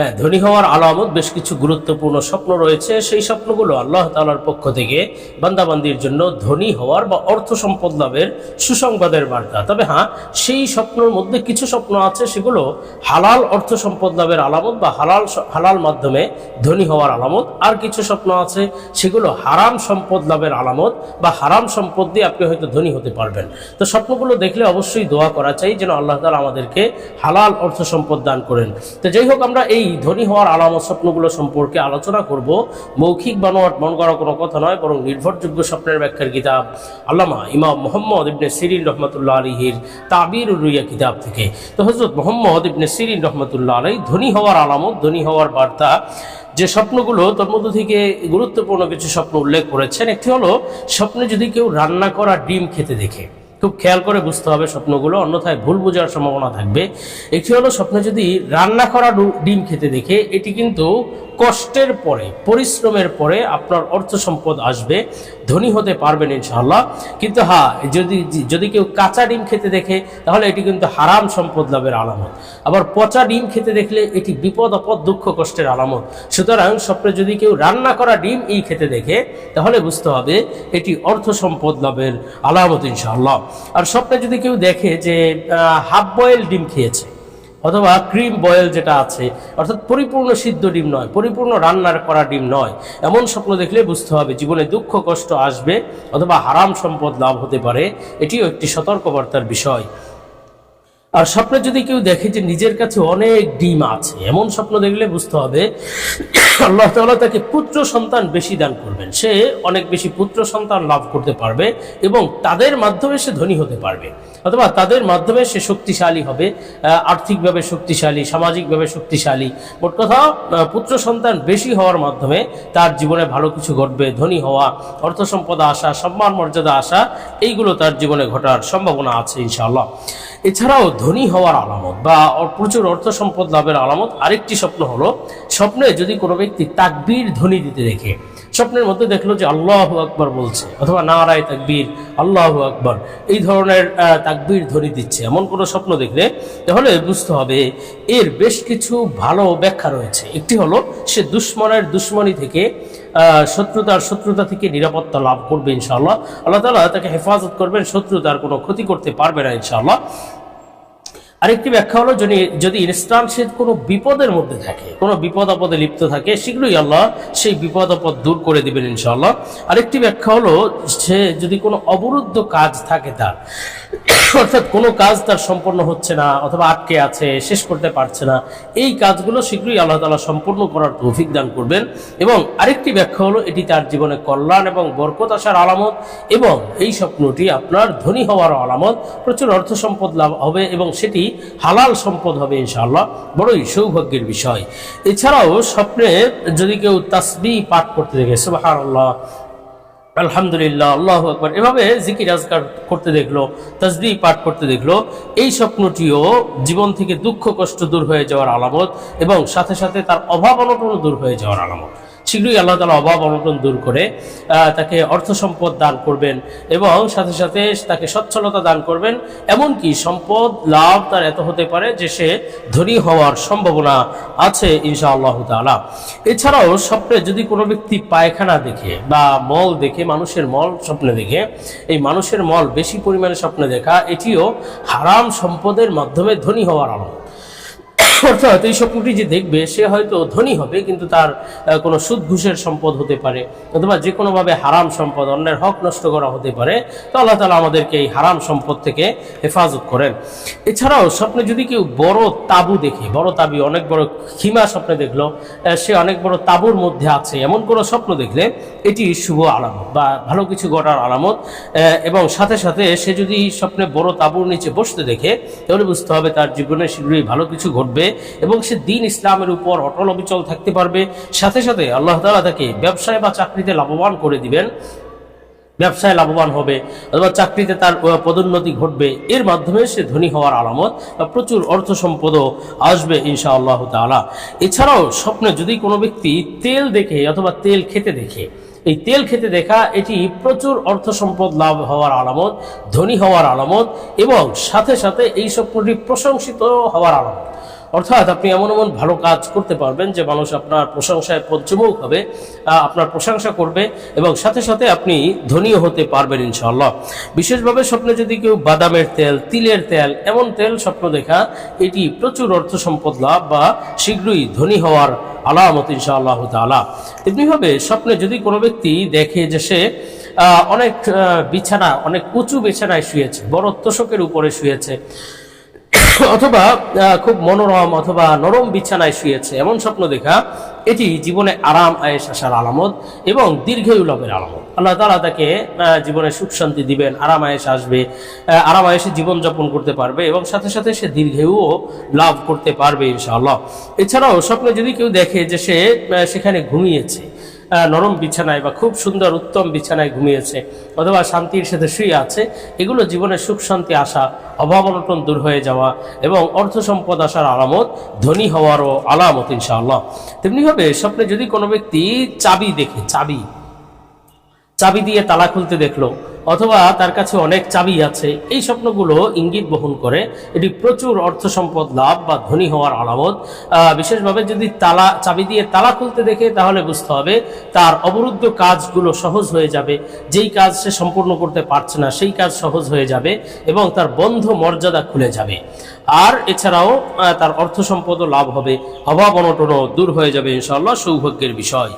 হ্যাঁ ধনী হওয়ার আলামত বেশ কিছু গুরুত্বপূর্ণ স্বপ্ন রয়েছে। সেই স্বপ্নগুলো আল্লাহ তালার পক্ষ থেকে বান্দাবান্দির জন্য ধনী হওয়ার বা অর্থ সম্পদ লাভের সুসংবাদের বার্তা। তবে হ্যাঁ সেই স্বপ্নের মধ্যে কিছু স্বপ্ন আছে, সেগুলো হালাল অর্থ সম্পদ লাভের আলামত বা হালাল হালাল মাধ্যমে ধনী হওয়ার আলামত। আর কিছু স্বপ্ন আছে, সেগুলো হারাম সম্পদ লাভের আলামত বা হারাম সম্পদ দিয়ে আপনি হয়তো ধনী হতে পারবেন। তো স্বপ্নগুলো দেখলে অবশ্যই দোয়া করা চাই যেন আল্লাহ তালা আমাদেরকে হালাল অর্থ সম্পদ দান করেন। তো যাই হোক, আমরা এই ধনী হওয়ার আলামত স্বপ্নগুলো সম্পর্কে আলোচনা করব। মৌখিক বানোয়াট মন করা কোনো কথা নয়, বরং নির্ভরযোগ্য স্বপ্নের ব্যাখ্যার কিতাব। আল্লামা ইমাম মোহাম্মদ ইবনে সিরিন রহমতুল্লাহ আলীহির তাবির রুইয়া কিতাব থেকে। তো হজরত মোহাম্মদ ইবনে সিরিন রহমতুল্লাহ আলী ধনী হওয়ার আলামত, ধনী হওয়ার বার্তা, যে স্বপ্নগুলো তোর মধ্য থেকে গুরুত্বপূর্ণ কিছু স্বপ্ন উল্লেখ করেছেন, একটি হলো স্বপ্নে যদি কেউ রান্না করা ডিম খেতে দেখে। খুব খেয়াল করে বুঝতে হবে স্বপ্নগুলো, অন্যথায় ভুল বোঝার সম্ভাবনা থাকবে। একটি হলো স্বপ্নে যদি রান্না করা ডিম খেতে দেখে, এটি কিন্তু কষ্টের পরে, পরিশ্রমের পরে আপনার অর্থ সম্পদ আসবে, ধনী হতে পারবেন ইনশাআল্লাহ। কিন্তু হ্যাঁ যদি যদি কেউ কাঁচা ডিম খেতে দেখে, তাহলে এটি কিন্তু হারাম সম্পদ লাভের আলামত। আবার পচা ডিম খেতে দেখলে এটি বিপদ, আপদ, দুঃখ, কষ্টের আলামত। সুতরাং স্বপ্নে যদি কেউ রান্না করা ডিম এই খেতে দেখে, তাহলে বুঝতে হবে এটি অর্থ সম্পদ লাভের আলামত ইনশাআল্লাহ। আর স্বপ্নে যদি কেউ দেখে যে হাফ বয়েল ডিম খেয়েছে অথবা ক্রিম বয়েল যেটা আছে, অর্থাৎ পরিপূর্ণ সিদ্ধ ডিম নয়, পরিপূর্ণ রান্নার করা ডিম নয়। এমন স্বপ্ন দেখলে বুঝতে হবে জীবনে দুঃখ, কষ্ট আসবে অথবা হারাম সম্পদ লাভ হতে পারে। এটিও একটি সতর্কবার্তার বিষয়। আর স্বপ্নে যদি কেউ দেখে যে নিজের কাছে অনেক ডিম আছে, এমন স্বপ্ন দেখলে বুঝতে হবে আল্লাহ তাআলা তাকে পুত্র সন্তান বেশি দান করবেন। সে অনেক বেশি পুত্র সন্তান লাভ করতে পারবে এবং তাদের মাধ্যমে সে ধনী হতে পারবে। অথবা তাদের মাধ্যমে সে শক্তিশালী হবে আর্থিকভাবে শক্তিশালী, সামাজিকভাবে শক্তিশালী। মোট কথা পুত্র সন্তান বেশি হওয়ার মাধ্যমে তার জীবনে ভালো কিছু ঘটবে, ধনী হওয়া অর্থ সম্পদ আসা, সম্মান মর্যাদা আসা, এইগুলো তার জীবনে ঘটার সম্ভাবনা আছে ইনশাআল্লাহ। এছাড়াও ধনী হওয়ার আলামত বা প্রচুর অর্থ সম্পদ লাভের আলামত, আরেকটি স্বপ্ন হলো, স্বপ্নে যদি কোনো ব্যক্তি তাকবীর ধ্বনি দিতে দেখে, স্বপ্নের মধ্যে দেখল যে আল্লাহ আকবর বলছে, অথবা নারায় তাকবীর, আল্লাহ আকবর, এই ধরনের তাকবীর ধ্বনি দিচ্ছে, এমন কোনো স্বপ্ন দেখলে, তাহলে বুঝতে হবে এর বেশ কিছু ভালো ব্যাখ্যা রয়েছে। একটি হলো, সে দুশ্মনের দুশ্মনী থেকে শত্রুতার শত্রুতা থেকে নিরাপত্তা লাভ করবে ইনশাআল্লাহ। আল্লাহ তালা তাকে হেফাজত করবেন শত্রু তার কোনো ক্ষতি করতে পারবে না ইনশাআল্লাহ। আরেকটি ব্যাখ্যা হলো, যদি যদি ইনস্টান সে কোনো বিপদের মধ্যে থাকে, কোনো বিপদ আপদে লিপ্ত থাকে, শীঘ্রই আল্লাহ সেই বিপদ আপদ দূর করে দিবেন ইনশাআল্লাহ। আরেকটি ব্যাখ্যা হলো, সে যদি কোনো অবরুদ্ধ কাজ থাকে তার অর্থাৎ কোনো কাজ তার সম্পন্ন হচ্ছে না অথবা আটকে আছে, শেষ করতে পারছে না। এই কাজগুলো শীঘ্রই আল্লাহ তালা সম্পূর্ণ করার তৌফিক দান করবেন। এবং আরেকটি ব্যাখ্যা হলো, এটি তার জীবনে কল্যাণ এবং বরকত আসার আলামত এবং এই স্বপ্নটি আপনার ধনী হওয়ার আলামত। প্রচুর অর্থ সম্পদ লাভ হবে এবং সেটি হালাল সম্পদ হবে ইনশাআল্লাহ। বড়ই সৌভাগ্যের বিষয়। এছাড়াও স্বপ্নে যদি কেউ তাসবি পাঠ করতে দেখে, সুবহানাল্লাহ আলহামদুলিল্লাহ, আল্লাহ আকবর। এভাবে জিকির, আজকার করতে দেখল তসবি পাঠ করতে দেখল, এই স্বপ্নটিও জীবন থেকে দুঃখ, কষ্ট দূর হয়ে যাওয়ার আলামত এবং সাথে সাথে তার অভাব অনটনও দূর হয়ে যাওয়ার আলামত। শীঘ্রই আল্লাহ তালা অভাব অনটন দূর করে তাকে অর্থ সম্পদ দান করবেন এবং সাথে সাথে তাকে সচ্ছলতা দান করবেন। এমনকি সম্পদ, লাভ তার এত হতে পারে যে সে ধনী হওয়ার সম্ভাবনা আছে ইনশা আল্লাহ তালা এছাড়াও স্বপ্নে যদি কোনো ব্যক্তি পায়খানা দেখে বা মল দেখে, মানুষের মল স্বপ্নে দেখে, এই মানুষের মল বেশি পরিমাণে স্বপ্নে দেখা, এটিও হারাম সম্পদের মাধ্যমে ধনী হওয়ার আলামত। অর্থাৎ এই স্বপ্নটি যে দেখবে, সে হয়তো ধনী হবে, কিন্তু তার কোনো সুদ ঘুষের সম্পদ হতে পারে, অথবা যে কোনোভাবে হারাম সম্পদ, অন্যের হক নষ্ট করা হতে পারে, তো আল্লাহ তালা আমাদেরকে এই হারাম সম্পদ থেকে হেফাজত করেন। এছাড়াও স্বপ্নে যদি কেউ বড় তাবু দেখে, বড় তাবি অনেক বড় খিমা স্বপ্নে দেখল সে অনেক বড় তাবুর মধ্যে আছে, এমন কোনো স্বপ্ন দেখলে এটি শুভ আলামত বা ভালো কিছু ঘটার আলামত এবং সাথে সাথে সে যদি স্বপ্নে বড় তাবুর নিচে বসতে দেখে, তাহলে বুঝতে হবে তার জীবনে শীঘ্রই ভালো কিছু ঘটবে এবং সে দিন ইসলামের উপর অটল অবিচল থাকতে পারবে। সাথে সাথে আল্লাহ তালা তাকে ব্যবসায় বা চাকরিতে লাভবান করে দিবেন। ব্যবসায় লাভবান হবে অথবা চাকরিতে তার পদোন্নতি ঘটবে। এর মাধ্যমে সে ধনী হওয়ার আলামত বা প্রচুর অর্থ সম্পদও আসবে ইনশা আল্লাহ তালা এছাড়াও স্বপ্নে যদি কোনো ব্যক্তি তেল দেখে অথবা তেল খেতে দেখে, এই তেল খেতে দেখা এটি প্রচুর অর্থ সম্পদ লাভ হওয়ার আলামত, ধনী হওয়ার আলামত এবং সাথে সাথে এই স্বপ্নটি প্রশংসিত হওয়ার আলামত। অর্থাৎ আপনি এমন এমন ভালো কাজ করতে পারবেন যে মানুষ আপনার প্রশংসায় পঞ্চমুখ হবে আপনার প্রশংসা করবে এবং সাথে সাথে আপনি ধনীও হতে পারবেন ইনশাআল্লাহ। বিশেষভাবে স্বপ্নে যদি কেউ বাদামের তেল, তিলের তেল, এমন তেল স্বপ্ন দেখা, এটি প্রচুর অর্থ সম্পদ লাভ বা শীঘ্রই ধনী হওয়ার আলামত ইনশাআল্লাহ তালা তেমনিভাবে স্বপ্নে যদি কোনো ব্যক্তি দেখে যে সে অনেক বিছানা, অনেক উঁচু বিছানায় শুয়েছে বড় তোষকের উপরে শুয়েছে অথবা খুব মনোরম অথবা নরম বিছানায় শুয়েছে, এমন স্বপ্ন দেখা, এটি জীবনে আরাম আয়েস আসার আলামত এবং দীর্ঘায়ু লাভের আলামত। আল্লাহ তালা তাকে জীবনে সুখ, শান্তি দিবেন, আরাম আয়েস আসবে আরাম আয়েসে জীবনযাপন করতে পারবে এবং সাথে সাথে সে দীর্ঘায়ুও লাভ করতে পারবে ইনশাআল্লাহ। এছাড়াও স্বপ্নে যদি কেউ দেখে যে সে সেখানে ঘুমিয়েছে নরম বিছানায় বা খুব সুন্দর উত্তম বিছানায় ঘুমিয়েছে অথবা শান্তির সাথে শুয়ে আছে, এগুলো জীবনে সুখ, শান্তি আসা অভাব, অনটন দূর হয়ে যাওয়া এবং অর্থ সম্পদ আসার আলামত, ধনী হওয়ারও আলামত, ইনশাআল্লাহ। তেমনিভাবে স্বপ্নে যদি কোনো ব্যক্তি চাবি দেখে, চাবি চাবি দিয়ে তালা খুলতে দেখল অথবা তার কাছে অনেক চাবি আছে। এই স্বপ্নগুলো ইঙ্গিত বহন করে। এটি প্রচুর অর্থ সম্পদ, লাভ বা ধনী হওয়ার আলামত। বিশেষভাবে যদি তালা, চাবি দিয়ে তালা খুলতে দেখে, তাহলে বুঝতে হবে তার অবরুদ্ধ কাজগুলো সহজ হয়ে যাবে। যেই কাজ সে সম্পূর্ণ করতে পারছে না, সেই কাজ সহজ হয়ে যাবে এবং তার বন্ধ মর্যাদা খুলে যাবে। আর এছাড়াও তার অর্থ সম্পদও লাভ হবে। অভাব অনটনও দূর হয়ে যাবে ইনশাআল্লাহ, সৌভাগ্যের বিষয়।